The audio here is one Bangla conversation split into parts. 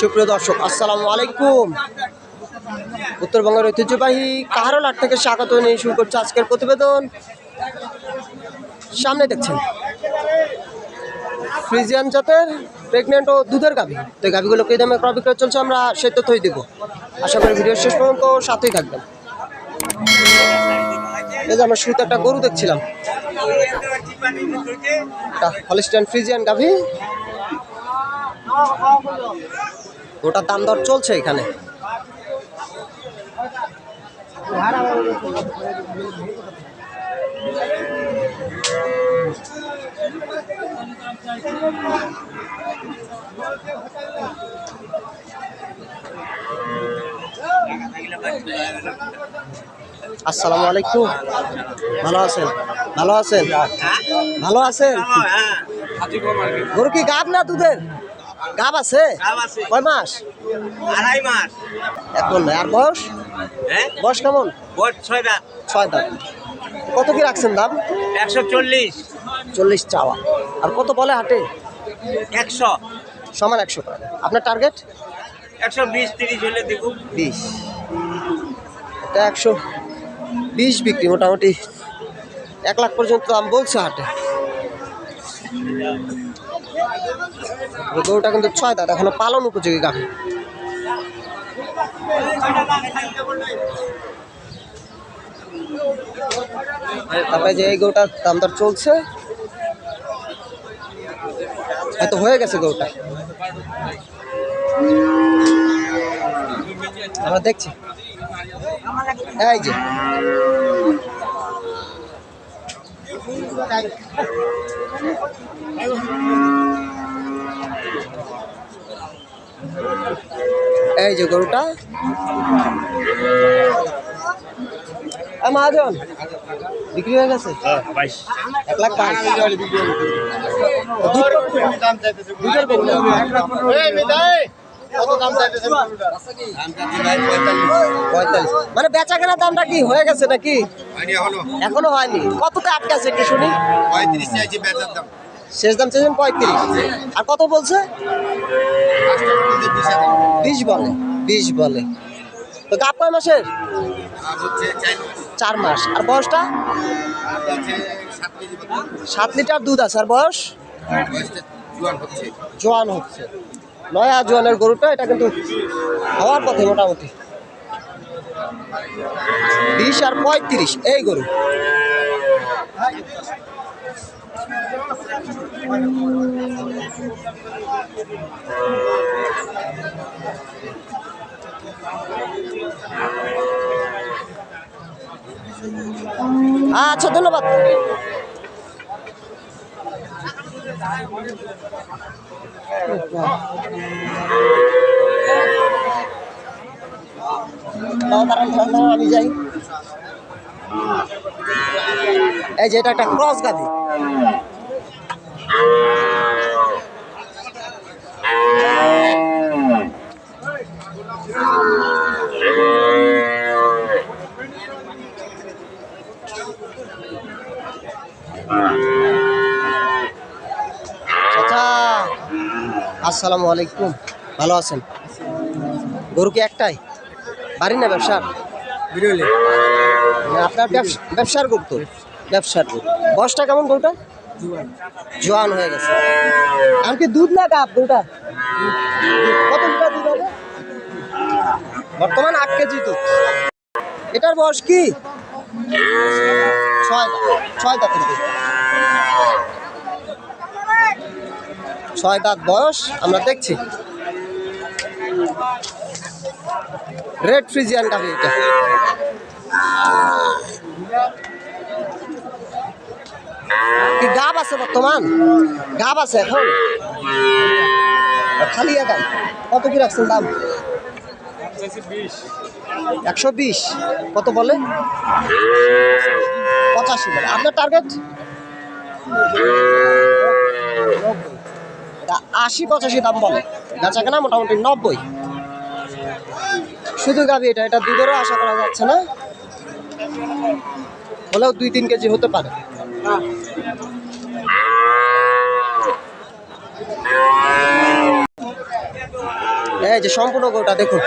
সুপ্রিয় দর্শক, আসসালামু আলাইকুম। উত্তরবঙ্গের ঐতিহ্যবাহী কাহারো লাট থেকে স্বাগত নিয়ে শুরু করছে আজকের প্রতিবেদন। সামনে দেখছেন, ফ্রিজিয়ান জাতের প্রেগনেন্ট ও দুধের গাভী। তো এই গাভীগুলো কী দামে ক্রয় বিক্রয় চলছে আমরা সে তথ্যই দিব। আশা করি ভিডিও শেষ পর্যন্ত সাথেই থাকবেন। এই যে আমরা শুরুতে একটা গরু দেখছিলাম। হলিস্টান ফ্রিজিয়ান গাভী। ওটার দাম দর চলছে এখানে? আসসালামু আলাইকুম। ভালো আছেন? ভালো আছেন? ভালো আছেন? গরু কি গাব না দুধের? গাব আছে? কয় মাস? আড়াই মাস। এখন নয় আর বয়স? হ্যাঁ? বয়স কেমন? ভোট ছয় দাম কত কি রাখছেন দাম? একশো চল্লিশ। চল্লিশ চাওয়া। আর কত বলে হাটে? একশো। সমান একশো টাকা। আপনার টার্গেট একশো বিশ তিরিশ হলে দিব বিশ। এটা একশো বিশ বিক্রি মোটামুটি। এক লাখ পর্যন্ত দাম বলছে হাটে। গরুটা কিন্তু ছয় দাঁত, এখনও পালন উপযোগী গাভী। তারপরে যে এই গরুটার দাম দর চলছে হয়তো হয়ে গেছে গরুটা। আমরা দেখছি। এই যে। এই যে গরুটা। মহাজন বিক্রি হয়ে গেছে? এক লাখ পাঁচ? পঁয়তাল্লিশ। মানে বেচা কেনার দামটা কি? হয়ে গেছে নাকি? এখনও। হয়নি। কততে আটকে আছে একটু শুনি? শেষ দাম চেয়েছেন পঁয়ত্রিশ। আর কত বলছে? বিশ বলে বিশ বলে। তো গাপ কয় মাসের? চার মাস। আর বয়সটা? সাত লিটার দুধ আছে। আর বয়স? জোয়ান হচ্ছে। নয়া জোয়ানের গরুটা এটা কিন্তু হওয়ার পথে মোটামুটি। বিশ আর পঁয়ত্রিশ এই গরু। আচ্ছা ধন্যবাদ। দাঁড়ান, দাঁড়ান, আমি যাই। এই যে এটা একটা ক্রস চাচা, আসসালামু আলাইকুম। ভালো আছেন? গরু কি একটাই? বাড়ি না ব্যবসার মানে আপনার ব্যবসা- ব্যবসার গরু তো? ব্যবসার গরু। বয়সটা কেমন গরুটা জোয়ান। হয়ে গেছে। আর কি দুধ না গাপ গরুটা কত লিটার দুধ হবে? বর্তমান আট কেজি দুধ। এটার বয়স কি? ছয় দাঁত। ছয় দাঁতের দুধ। ছয় দাঁত বয়স আমরা দেখছি। রেড ফ্রিজিয়ান গাভি এটা কি গাব আছে বর্তমান গাব আছে এখন। খালি একাই কত কি রাখছেন দাম? একশো বিশ। কত বলে? পঁচাশি বলে। আপনার টার্গেট আশি পঁচাশি দাম বলে। বেচা কেনা মোটামুটি নব্বই। শুধু গাবি এটা এটা দুধেরও আশা করা যাচ্ছে না। হলেও দুই তিন কেজি হতে পারে। এই যে সম্পূর্ণ গোটা দেখুন।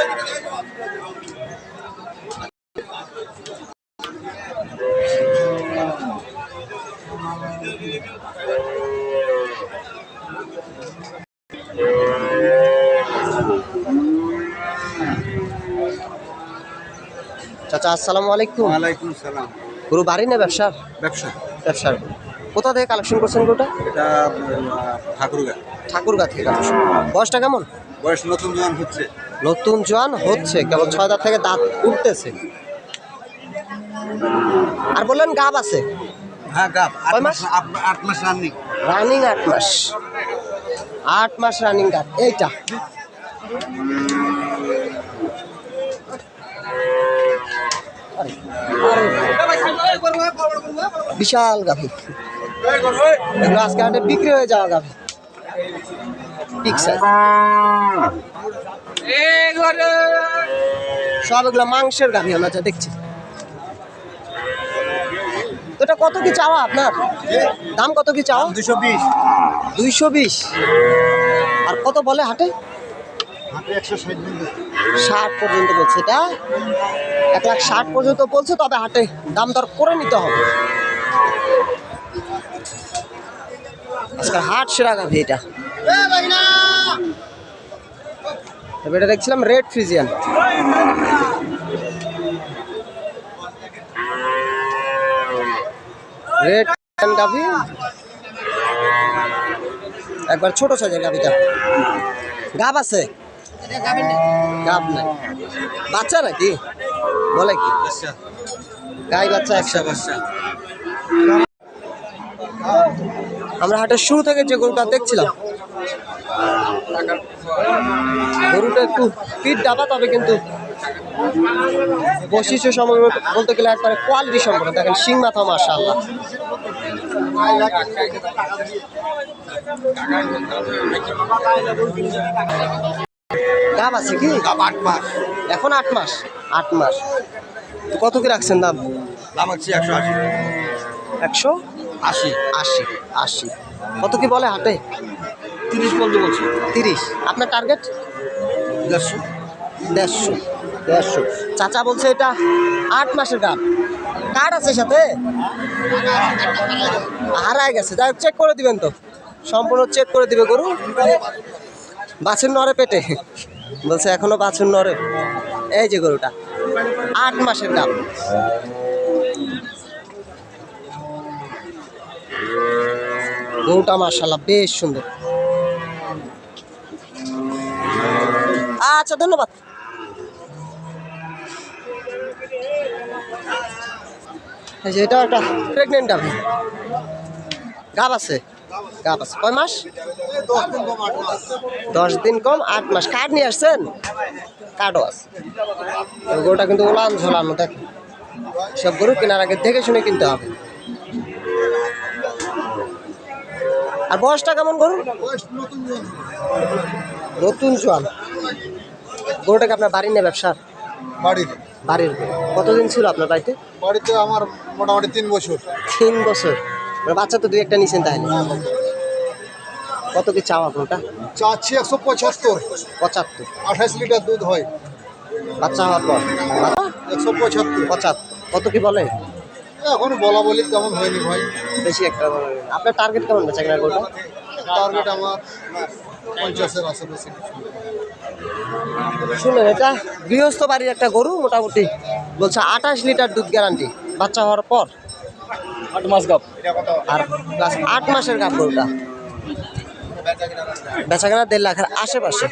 চাচা আসসালামু আলাইকুম। ওয়ালাইকুম সালাম গরু বাড়ি না ব্যবসার ব্যবসা। ব্যবসার কোথা থেকে কালেকশন করছেন গরুটা? এটা ঠাকুরগা। ঠাকুরগা থেকে কালেকশন বয়সটা কেমন? বয়স নতুন জোয়ান হচ্ছে। নতুন জোয়ান হচ্ছে কেবল ছয় দাঁত থেকে দাঁত উঠতেছে। আর বললেন গাব আছে? হ্যাঁ গাব। আট মাস? আট মাস রানিং। রানিং আট মাস। আট মাস রানিং গাব। এইটা। বিশাল গাভী। এগুলো আজকে হাটে বিক্রি হয়ে যাওয়া গাভী। সব এগুলো মাংসের গাভী আমরা যা দেখছি। এটা কত কি চাওয়া আপনার? দাম কত কি চাওয়া? দুশো বিশ। দুইশো বিশ। আর কত বলে হাটে? ষাট পর্যন্ত বলছে এটা? এক লাখ ষাট পর্যন্ত বলছে তবে হাটে দাম দর করে নিতে হবে। হাট সেরা গাভি এটা। তবে এটা দেখছিলাম রেড ফ্রিজিয়ান। রেড গাভি। একবার ছোট সাইজের গাভিটা। গাব আছে? গাব নাই। বাচ্চা নাকি? বলে কি? গাই বাচ্চা একসাথে। আমরা হাটের শুরু থেকে যে গরুটা দেখছিলাম গরুটা একটু পিঠ ডাবা তবে কিন্তু বৈশিষ্ট্য সম্পর্কে বলতে গেলে একবারে কোয়ালিটি সম্পর্কে। দেখেন শিং মাথা মাসা আল্লাহ গাব আছে কি? গাব আট মাস। এখন আট মাস? আট মাস। তো কত কি রাখছেন দাম? দাম হচ্ছে একশো আশি। একশো? আশি। আশি আশি। কত কি বলে হাটে? তিরিশ পর্যন্ত বলছি। তিরিশ। আপনার টার্গেট দেড়শো। দেড়শো। দেড়শো। চাচা বলছে এটা আট মাসের গান কার্ড আছে সাথে? হারায় গেছে। যাই চেক করে দিবেন তো। সম্পূর্ণ চেক করে দিবে গরু। বাছুর নরে পেটে। বলছে, এখনও বাছুর নরে এই যে গরুটা, আট মাসের গান গরুটা মার্শাল্লাহ বেশ সুন্দর। আচ্ছা ধন্যবাদ। এটা একটা প্রেগনেন্ট গাব আছে? গাব আছে কয় মাস? দশ দিন কম আট মাস। কার্ড নিয়ে আসছেন? কার্ডও আছে। গরুটা কিন্তু ওলান ঝোলানো দেখ সব গরু কেনার আগে দেখে শুনে কিনতে হবে। আর বয়সটা কেমন গরু নতুন জোয়ান। গরুটাকে আপনার বাড়ির নেই ব্যবসার? বাড়ির। বাড়ির। কতদিন ছিল আপনার বাড়িতে? বাড়িতে আমার মোটামুটি তিন বছর। তিন বছর। বাচ্চা তো দুই একটা নিছেন তাহলে। কত কি চাওয়া গরুটা চাচ্ছি একশো পঁচাত্তর। পঁচাত্তর। আঠাশ লিটার দুধ হয়। বাচ্চা হওয়ার পর? একশো পঁচাত্তর। পঁচাত্তর। কত কি বলে? এখন বলা বলি তেমন হয়নি ভাই। বেশি একটা আপনার টার্গেট কেমন বেচা কেনার গরুটা? টার্গেট আমার পঞ্চাশের আশেপাশে। শুনুন এটা গৃহস্থ বাড়ির একটা গরু মোটামুটি বলছে আঠাশ লিটার দুধ গ্যারান্টি বাচ্চা হওয়ার পর? আট মাস গাপ আর আট মাসের কাপড়টা। বেচাকেনা বেচা কেনা দেড় লাখের আশেপাশে।